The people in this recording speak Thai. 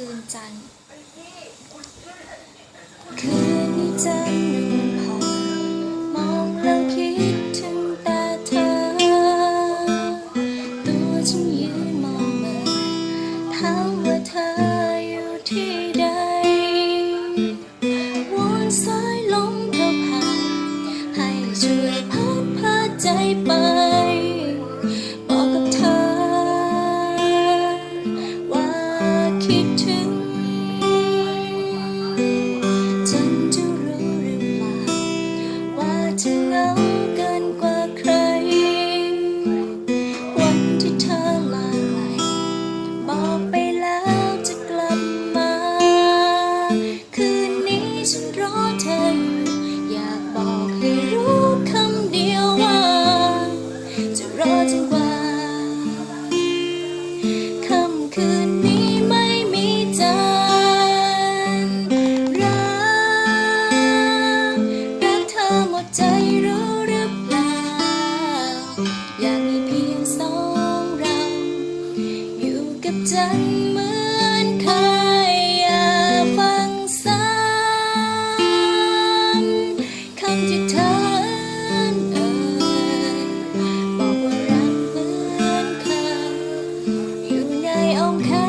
คืนจันทร์คืนนี้จันทร์ยังพอมองแล้วคิดถึงแต่เธอ ตัวฉันยืนมองเมื่อถามว่าเธออยู่ที่ใดวอนสายลมเธอผ่านให้ช่วยพัดพาใจไปบอกกับเธอว่าคิดถึง งาเกินกว่าใคร วันที่เธอลาไปบอกไปแล้วจะกลับมา คืนนี้ฉันรอเธอ อยู่อยากบอกให้รู้คำเดียวว่า จะรอจนกว่า จันเหมือนเคยอย่าฟังซ้ำคำที่เธอเอ่ยบอกว่ารักเหมือนเคยอยู่ในอ้อมแขน